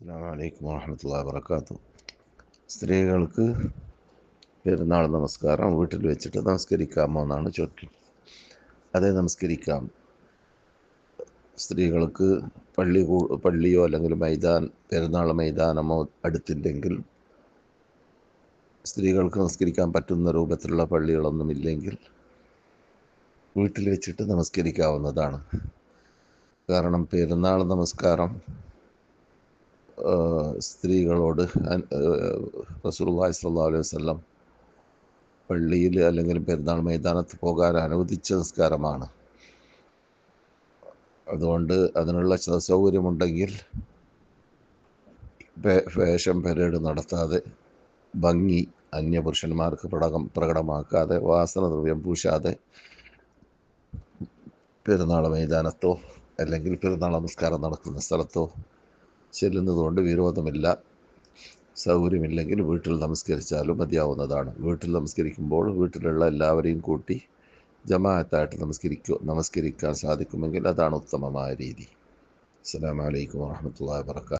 അസ്സാം വലൈക്കും വാഹമത്തല്ലാ വാബർക്കാത്തു സ്ത്രീകൾക്ക് പെരുന്നാൾ നമസ്കാരം വീട്ടിൽ വെച്ചിട്ട് നമസ്കരിക്കാമോ എന്നാണ് ചോദ്യം. അതെ നമസ്കരിക്കാം. സ്ത്രീകൾക്ക് പള്ളി പള്ളിയോ അല്ലെങ്കിൽ മൈതാൻ പെരുന്നാൾ മൈതാനമോ അടുത്തില്ലെങ്കിൽ സ്ത്രീകൾക്ക് നമസ്കരിക്കാൻ പറ്റുന്ന രൂപത്തിലുള്ള പള്ളികളൊന്നുമില്ലെങ്കിൽ വീട്ടിൽ വെച്ചിട്ട് നമസ്കരിക്കാവുന്നതാണ്. കാരണം പെരുന്നാൾ നമസ്കാരം സ്ത്രീകളോട് റസൂലുള്ളാഹി സ്വല്ലല്ലാഹു അലൈഹി വസല്ലം പള്ളിയിൽ അല്ലെങ്കിൽ പെരുന്നാൾ മൈതാനത്ത് പോകാൻ അനുവദിച്ച നിസ്കാരമാണ്. അതുകൊണ്ട് അതിനുള്ള സൗകര്യമുണ്ടെങ്കിൽ വേഷം പരേഡ് നടത്താതെ ഭംഗി അന്യപുരുഷന്മാർക്ക് പ്രകടം പ്രകടമാക്കാതെ വാസന ദ്രവ്യം പൂശാതെ പെരുന്നാൾ മൈതാനത്തോ അല്ലെങ്കിൽ പെരുന്നാൾ നമസ്കാരം നടക്കുന്ന സ്ഥലത്തോ ചെല്ലുന്നതുകൊണ്ട് വിരോധമില്ല. സൗകര്യമില്ലെങ്കിൽ വീട്ടിൽ നമസ്കരിച്ചാലും മതിയാവുന്നതാണ്. വീട്ടിൽ നമസ്കരിക്കുമ്പോൾ വീട്ടിലുള്ള എല്ലാവരെയും കൂട്ടി ജമാഅത്തായിട്ട് നമസ്കരിക്കുക നമസ്കരിക്കാൻ സാധിക്കുമെങ്കിൽ അതാണ് ഉത്തമമായ രീതി. അസ്സലാമു അലൈക്കും വാഹമത്തല്ലാ വാബർക്കാത്തു